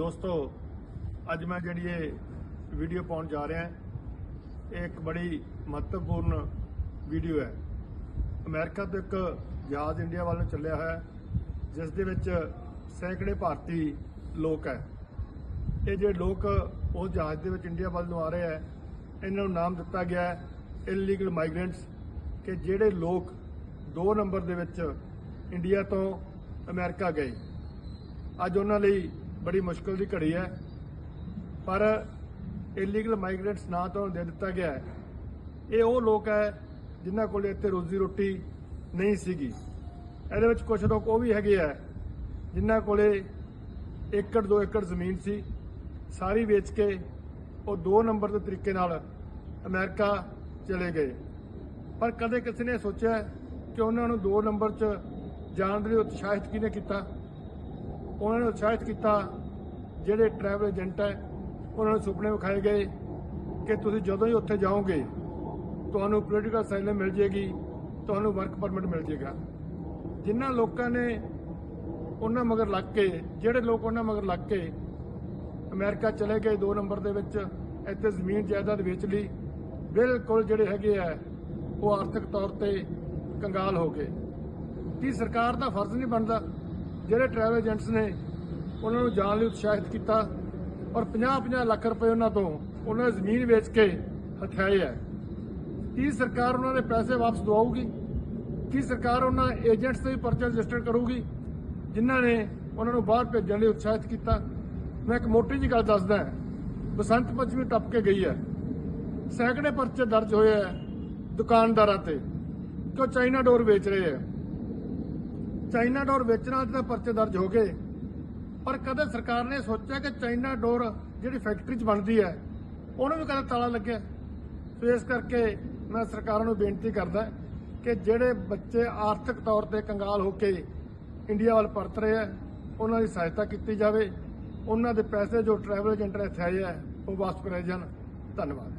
ਦੋਸਤੋ, ਅੱਜ ਮੈਂ ਜਿਹੜੀ ਇਹ ਵੀਡੀਓ ਪਾਉਣ ਜਾ ਰਿਹਾ, ਇਹ ਇੱਕ ਬੜੀ ਮਹੱਤਵਪੂਰਨ ਵੀਡੀਓ ਹੈ। ਅਮਰੀਕਾ ਤੋਂ ਇੱਕ ਜਹਾਜ਼ ਇੰਡੀਆ ਵੱਲ ਨੂੰ ਚੱਲਿਆ ਹੋਇਆ, ਜਿਸ ਦੇ ਵਿੱਚ ਸੈਂਕੜੇ ਭਾਰਤੀ ਲੋਕ ਹੈ। ਇਹ ਜਿਹੜੇ ਲੋਕ ਉਸ ਜਹਾਜ਼ ਦੇ ਵਿੱਚ ਇੰਡੀਆ ਵੱਲ ਨੂੰ ਆ ਰਹੇ ਹੈ, ਇਹਨਾਂ ਨੂੰ ਨਾਮ ਦਿੱਤਾ ਗਿਆ ਹੈ ਇਲੀਗਲ ਮਾਈਗ੍ਰੈਂਟਸ ਕਿ ਜਿਹੜੇ ਲੋਕ 2 ਨੰਬਰ ਦੇ ਵਿੱਚ ਇੰਡੀਆ ਤੋਂ ਅਮਰੀਕਾ ਗਏ। ਅੱਜ ਉਹਨਾਂ ਲਈ ਬੜੀ ਮੁਸ਼ਕਲ ਦੀ ਘੜੀ ਹੈ। ਪਰ ਇਲੀਗਲ ਮਾਈਗ੍ਰੈਂਟਸ ਨਾਂ ਤੋਂ ਦੇ ਦਿੱਤਾ ਗਿਆ ਹੈ। ਇਹ ਉਹ ਲੋਕ ਹੈ ਜਿਨ੍ਹਾਂ ਕੋਲ ਇੱਥੇ ਰੋਜ਼ੀ ਰੋਟੀ ਨਹੀਂ ਸੀਗੀ। ਇਹਦੇ ਵਿੱਚ ਕੁਝ ਲੋਕ ਉਹ ਵੀ ਹੈਗੇ ਆ ਜਿਨ੍ਹਾਂ ਕੋਲੇ ਏਕੜ, ਦੋ ਏਕੜ ਜ਼ਮੀਨ ਸੀ। ਸਾਰੀ ਵੇਚ ਕੇ ਉਹ ਦੋ ਨੰਬਰ ਦੇ ਤਰੀਕੇ ਨਾਲ ਅਮਰੀਕਾ ਚਲੇ ਗਏ। ਪਰ ਕਦੇ ਕਿਸੇ ਨੇ ਸੋਚਿਆ ਕਿ ਉਹਨਾਂ ਨੂੰ ਦੋ ਨੰਬਰ 'ਚ ਜਾਣ ਦੇ ਲਈ ਉਤਸ਼ਾਹਿਤ ਕਿਹਨੇ ਕੀਤਾ? ਉਹਨਾਂ ਨੂੰ ਉਤਸ਼ਾਹਿਤ ਕੀਤਾ, ਜਿਹੜੇ ਟਰੈਵਲ ਏਜੰਟ ਹੈ, ਉਹਨਾਂ ਨੂੰ ਸੁਪਨੇ ਵਿਖਾਏ ਗਏ ਕਿ ਤੁਸੀਂ ਜਦੋਂ ਹੀ ਉੱਥੇ ਜਾਓਗੇ, ਤੁਹਾਨੂੰ ਪੋਲੀਟੀਕਲ ਅਸਾਈਲਮ ਮਿਲ ਜੇਗੀ ਤੁਹਾਨੂੰ ਵਰਕ ਪਰਮਿਟ ਮਿਲ ਜੇਗਾ ਜਿਨ੍ਹਾਂ ਲੋਕਾਂ ਨੇ ਉਹਨਾਂ ਮਗਰ ਲੱਗ ਕੇ, ਜਿਹੜੇ ਲੋਕ ਉਹਨਾਂ ਮਗਰ ਲੱਗ ਕੇ ਅਮਰੀਕਾ ਚਲੇ ਗਏ ਦੋ ਨੰਬਰ ਦੇ ਵਿੱਚ, ਇੱਥੇ ਜ਼ਮੀਨ ਜਾਇਦਾਦ ਵੇਚ ਲਈ, ਬਿਲਕੁਲ ਜਿਹੜੇ ਹੈਗੇ ਆ, ਉਹ ਆਰਥਿਕ ਤੌਰ ਤੇ ਕੰਗਾਲ ਹੋ ਗਏ। ਕੀ ਸਰਕਾਰ ਦਾ ਫਰਜ਼ ਨਹੀਂ ਬਣਦਾ? ਜਿਹੜੇ ਟਰੈਵਲ ਏਜੰਟਸ ਨੇ, ਉਹਨਾਂ ਨੂੰ ਜਾਣ ਲਈ ਉਤਸ਼ਾਹਿਤ ਕੀਤਾ ਔਰ 50-50 ਲੱਖ ਰੁਪਏ ਉਹਨਾਂ ਤੋਂ ਉਹਨਾਂ ਨੇ ਜ਼ਮੀਨ ਵੇਚ ਕੇ ਹਥਿਆਏ ਹੈ। ਕੀ ਸਰਕਾਰ ਉਹਨਾਂ ਦੇ ਪੈਸੇ ਵਾਪਸ ਦਵਾਊਗੀ? ਕੀ ਸਰਕਾਰ ਉਹਨਾਂ ਏਜੰਟਸ ਤੇ ਵੀ ਪਰਚਾ ਰਜਿਸਟਰ ਕਰੂਗੀ, ਜਿਨ੍ਹਾਂ ਨੇ ਉਹਨਾਂ ਨੂੰ ਬਾਹਰ ਭੇਜਣ ਲਈ ਉਤਸ਼ਾਹਿਤ ਕੀਤਾ? ਮੈਂ ਇੱਕ ਮੋਟੀ ਜਿਹੀ ਗੱਲ ਦੱਸਦਾ ਬਸੰਤ ਪੰਚਮੀ ਟੱਪ ਕੇ ਗਈ ਹੈ। ਸੈਂਕੜੇ ਪਰਚੇ ਦਰਜ ਹੋਏ ਹੈ ਦੁਕਾਨਦਾਰਾਂ ਤੇ। ਕਿ ਉਹ ਚਾਈਨਾ ਡੋਰ ਵੇਚ ਰਹੇ ਹੈ? ਚਾਈਨਾ ਡੋਰ ਵੇਚਣਾ ਤੇ ਤਾਂ ਪਰਚੇ ਦਰਜ ਹੋ ਗਏ। ਪਰ ਕਦੇ ਸਰਕਾਰ ਨੇ ਸੋਚਿਆ ਕਿ ਚਾਈਨਾ ਡੋਰ ਜਿਹੜੀ ਫੈਕਟਰੀ 'ਚ ਬਣਦੀ ਹੈ, ਉਹਨੂੰ ਵੀ ਕਦੇ ਤਾਲਾ ਲੱਗਿਆ। ਸੋ ਇਸ ਕਰਕੇ ਮੈਂ ਸਰਕਾਰਾਂ ਨੂੰ ਬੇਨਤੀ ਕਰਦਾ ਕਿ ਜਿਹੜੇ ਬੱਚੇ ਆਰਥਿਕ ਤੌਰ ਤੇ ਕੰਗਾਲ ਹੋ ਕੇ ਇੰਡੀਆ ਵੱਲ ਪਰਤ ਰਹੇ ਆ ਉਹਨਾਂ ਦੀ ਸਹਾਇਤਾ ਕੀਤੀ ਜਾਵੇ। ਉਹਨਾਂ ਦੇ ਪੈਸੇ ਜੋ ਟਰੈਵਲ ਏਜੰਟ ਨੇ ਇੱਥੇ ਆਏ ਆ ਉਹ ਵਾਪਸ ਕਰਾਏ ਜਾਣ। ਧੰਨਵਾਦ।